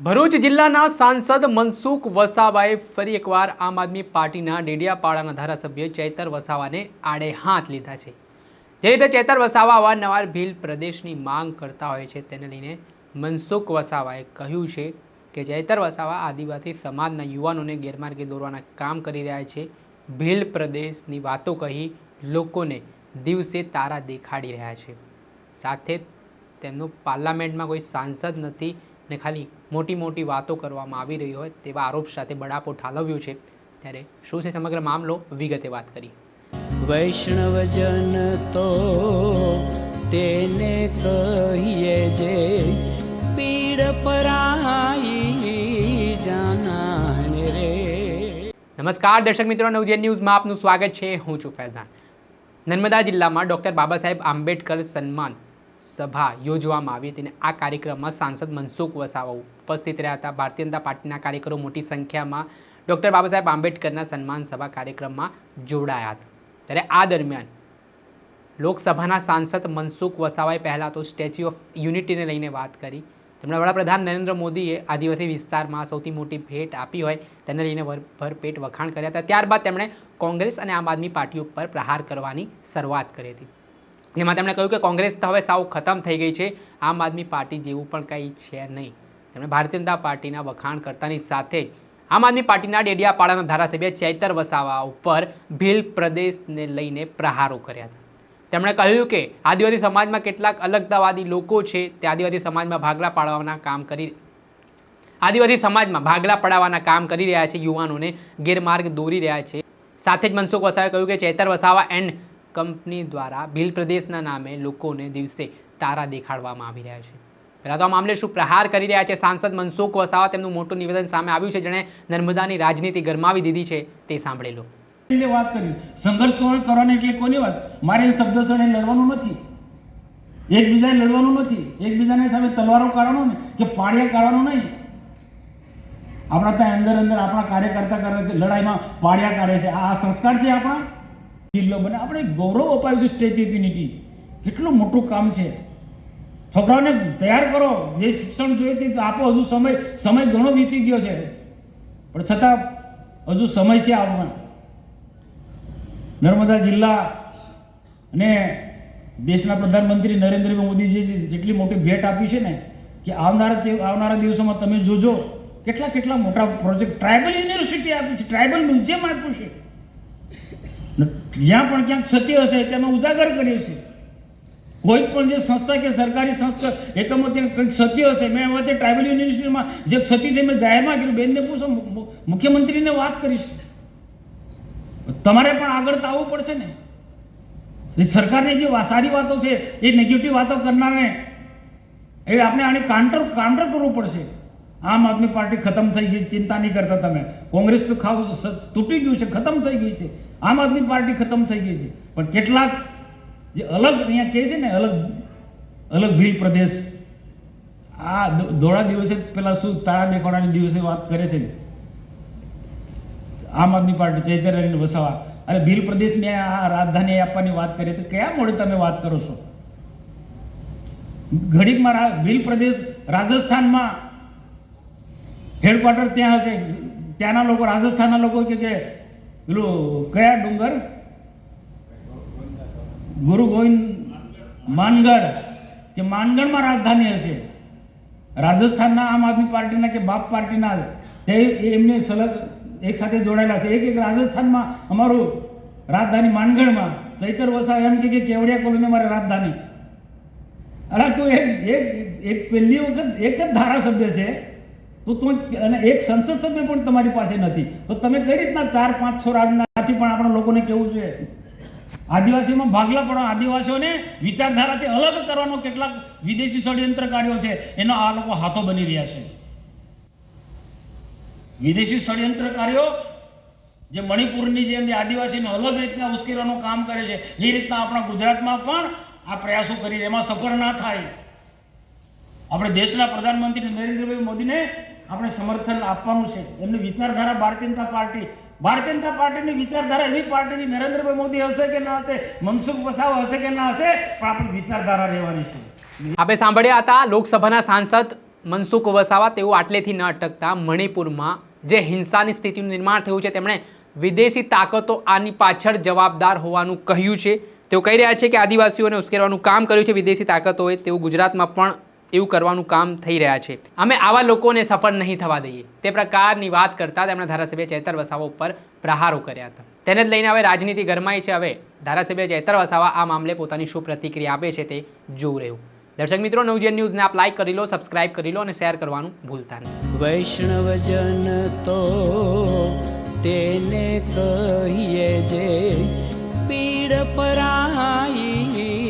ભરૂચ જિલ્લાના સાંસદ મનસુખ વસાવાએ ફરી એકવાર આમ આદમી પાર્ટીના ડેડિયાપાડાના ધારાસભ્ય ચૈતર વસાવાને આડે હાથ લીધા છે. જે રીતે ચૈતર વસાવા અવારનવાર ભીલ પ્રદેશની માંગ કરતા હોય છે, તેને લઈને મનસુખ વસાવાએ કહ્યું છે કે ચૈતર વસાવા આદિવાસી સમાજના યુવાનોને ગેરમાર્ગે દોરવાના કામ કરી રહ્યા છે. ભીલ પ્રદેશની વાતો કહી લોકોને દિવસે તારા દેખાડી રહ્યા છે. સાથે તેમનું પાર્લામેન્ટમાં કોઈ સાંસદ નથી ને ખાલી મોટી મોટી વાતો કરવામાં આવી રહી હોય તેવા આરોપ સાથે બળાપો ઠાલવ્યો છે. ત્યારે શું છે સમગ્ર મામલો? વિગતે વાત કરી. વૈષ્ણવજન તો તેને કહીએ જે પીડ પરાઈ જાનાને રે. નમસ્કાર દર્શક મિત્રો નવજેન ન્યૂઝમાં આપનું સ્વાગત છે. હું છું ફૈઝાન. નર્મદા જિલ્લામાં ડૉક્ટર બાબા સાહેબ આંબેડકર સન્માન સભા યોજવામાં આવી હતી અને આ કાર્યક્રમમાં સાંસદ મનસુખ વસાવા ઉપસ્થિત રહ્યા હતા. ભારતીય જનતા પાર્ટીના કાર્યકરો મોટી સંખ્યામાં ડૉક્ટર બાબા સાહેબ આંબેડકરના સન્માન સભા કાર્યક્રમમાં જોડાયા હતા. ત્યારે આ દરમિયાન લોકસભાના સાંસદ મનસુખ વસાવાએ પહેલાં તો સ્ટેચ્યુ ઓફ યુનિટીને લઈને વાત કરી. તેમણે વડાપ્રધાન નરેન્દ્ર મોદીએ આદિવાસી વિસ્તારમાં સૌથી મોટી ભેટ આપી હોય તેને લઈને ભરપેટ વખાણ કર્યા હતા. ત્યારબાદ તેમણે કોંગ્રેસ અને આમ આદમી પાર્ટી ઉપર પ્રહાર કરવાની શરૂઆત કરી હતી. જેમાં તેમણે કહ્યું કે કોંગ્રેસ તો હવે સાવ ખતમ થઈ ગઈ છે. આમ આદમી પાર્ટી જેવું પણ કંઈ છે નહીં. તેમણે ભારતીય જનતા પાર્ટીના વખાણ કરતાની સાથે આમ આદમી પાર્ટીના ડેડિયાપાડાના ધારાસભ્ય ચૈતર વસાવા ઉપર ભીલ પ્રદેશને લઈને પ્રહારો કર્યા હતા. તેમણે કહ્યું કે આદિવાસી સમાજમાં કેટલાક અલગતાવાદી લોકો છે. તે આદિવાસી સમાજમાં ભાગલા પાડવાના કામ કરી આદિવાસી સમાજમાં ભાગલા પડાવવાના કામ કરી રહ્યા છે. યુવાનોને ગેરમાર્ગ દોરી રહ્યા છે. સાથે જ મનસુખ વસાવાએ કહ્યું કે ચેતર વસાવા એન્ડ કંપની દ્વારા ભીલ પ્રદેશના નામે લોકોને દિવસે તારા દેખાડવામાં આવી રહ્યા છે. પહેલાં તો આ મામલે શું પ્રહાર કરી રહ્યા છે સાંસદ મનસુખ વસાવા? તેમનું મોટું નિવેદન સામે આવ્યું છે. જેણે નર્મદાની રાજનીતિ ગરમાવી દીધી છે. તે સાંભળી એટલે વાત કરી. સંઘર્ષ કરવાની એટલે કોની વાત? મારે શબ્દ સણે લડવાનું નથી. એકબીજાને લડવાનું નથી. એકબીજાને સામે તલવારો કાઢવાનો ને કે પાડિયા કાઢવાનો નહીં. આપણા ત્યાં અંદર અંદર આપણા કાર્યકર્તા કરે લડાઈમાં પાળિયા કાઢે છે. આ સંસ્કાર છે આપણા? જિલ્લો બને. આપણે ગૌરવ અપાવ્યું છે સ્ટેચ્યુ ઓફ યુનિટી કેટલું મોટું કામ છે. છોકરાઓને તૈયાર કરો. જે શિક્ષણ જોઈએ તે આપો. હજુ સમય સમય ઘણો વીતી ગયો છે. પણ છતાં હજુ સમય છે આવવાનો. નર્મદા જિલ્લા અને દેશના પ્રધાનમંત્રી નરેન્દ્ર મોદીજી જે જેટલી મોટી ભેટ આપી છે ને, કે આવનારા આવનારા દિવસોમાં તમે જોજો, કેટલા કેટલા મોટા પ્રોજેક્ટ ટ્રાઇબલ યુનિવર્સિટી આપી છે. ટ્રાઇબલ મ્યુઝિયમ આપ્યું છે. જ્યાં પણ ક્યાંક સત્ય હશે તેમાં ઉજાગર કરીએ છીએ. કોઈ પણ જે સંસ્થા કે સરકારી સંસ્થા, એકમો ત્યાં કંઈક સત્ય હશે. મેં હવે તે ટ્રાઇબલ યુનિવર્સિટીમાં જે સત્ય થઈ, મેં જાહેરમાં કર્યું બેનને પૂછો મુખ્યમંત્રીને વાત કરીશ. તમારે પણ આગળ તો આવવું પડશે ને. સરકારની જે સારી વાતો છે, એ નેગેટિવ વાતો કરનારને, એ આપણે આને કાઉન્ટર કાઉન્ટર કરવું પડશે. આમ આદમી પાર્ટી ખતમ થઈ ગઈ, ચિંતા નહીં કરતા તમે. કોંગ્રેસ તો ખાવું તૂટી ગયું છે, ખતમ થઈ ગઈ છે. આમ આદમી પાર્ટી ખતમ થઈ ગઈ છે. પણ કેટલાક જે અલગ અહીંયા કહે છે ને, અલગ અલગ ભીલ પ્રદેશ. આ દોડા દિવસે પેલા શું તારા દેખાડાની દિવસે વાત કરે છે આમ આદમી પાર્ટી અને વસાવા. અને ભીલ પ્રદેશને આ રાજધાની આપવાની વાત કરીએ તો કયા મોડે તમે વાત કરો છો? ઘડીકમાં મારા ભીલ પ્રદેશ રાજસ્થાનમાં હેડક્વાર્ટર ત્યાં હશે. ત્યાંના લોકો, રાજસ્થાનના લોકો કે કે, પેલું કયા ડુંગર? ગુરુ ગોવિંદ માનગઢ. કે માનગઢમાં રાજધાની હશે. રાજસ્થાનના આમ આદમી પાર્ટીના કે બાપ પાર્ટીના તે એમને સલગ એક સાથે જોડાયેલા છે. એક એક રાજસ્થાનમાં અમારું રાજધાની માનગઢમાં. ચૈતર વસા એમ કે કેવડિયા કોલોની અમારે રાજધાની. અરે તું એક એક પહેલી વખત, એક જ ધારાસભ્ય છે. તો અને એક સંસદ સભ્ય પણ તમારી પાસે નથી. તો તમે કઈ રીતના ચાર, પાંચ, છ રાજનાથી પણ આપણા લોકોને કેવું છે? આદિવાસીમાં ભાગલા પણ આદિવાસીઓને વિચારધારાથી અલગ કરવાનો કેટલાક વિદેશી ષડયંત્રકારીઓ છે. એનો આ લોકો હાથો બની રહ્યા છે. વિદેશી ષડયંત્રકારીઓ જે મણિપુરની જેમ આદિવાસીને અલગ રીતના ઉશ્કેરવાનું કામ કરે છે, એ રીતના આપણા ગુજરાતમાં પણ આ પ્રયાસો કરી એમાં સફળ ના થાય. આપણે દેશના પ્રધાનમંત્રી નરેન્દ્રભાઈ મોદીને આપણે સમર્થન આપવાનું છે. એમની વિચારધારા ભારતીય જનતા પાર્ટી, ભારતીય જનતા પાર્ટીની વિચારધારા એવી પાર્ટીની નરેન્દ્રભાઈ મોદી હશે કે ના હશે, મનસુખ વસાવા હશે કે ના હશે, પણ આપણી વિચારધારા રહેવાની છે. આપણે સાંભળ્યા હતા લોકસભાના સાંસદ મનસુખ વસાવા, તેઓ આટલેથી ન અટકતા મણિપુરમાં જે હિંસાની સ્થિતિનું નિર્માણ થયું છે, તેમણે વિદેશી તાકાતો આની પાછળ જવાબદાર હોવાનું કહ્યું છે. તેઓ કહી રહ્યા છે કે આદિવાસીઓને ઉશ્કેરવાનું કામ કર્યું છે, વિદેશી તાકાતોએ. તેવું ગુજરાતમાં પણ એવું કરવાનું કામ થઈ રહ્યા છે. અમે આવા લોકોને સફળ નહીં થવા દઈએ. તે પ્રકારની વાત કરતા તેમણે ધારાસભ્ય ચેતર વસાવા ઉપર પ્રહારો કર્યા હતા. તેને જ લઈને હવે રાજનીતિ ગરમાઈ છે. હવે ધારાસભ્ય ચેતર વસાવા આ મામલે પોતાની શું પ્રતિક્રિયા આપે છે તે જોવું રહ્યું. દર્શક મિત્રો, નવજીવન ન્યૂઝને આપ લાઈક કરી લો સબસ્ક્રાઇબ કરી લો અને શેર કરવાનું ભૂલતા નહીં. વૈષ્ણવજન તો તેને કહીએ જે પીડ પરાઈ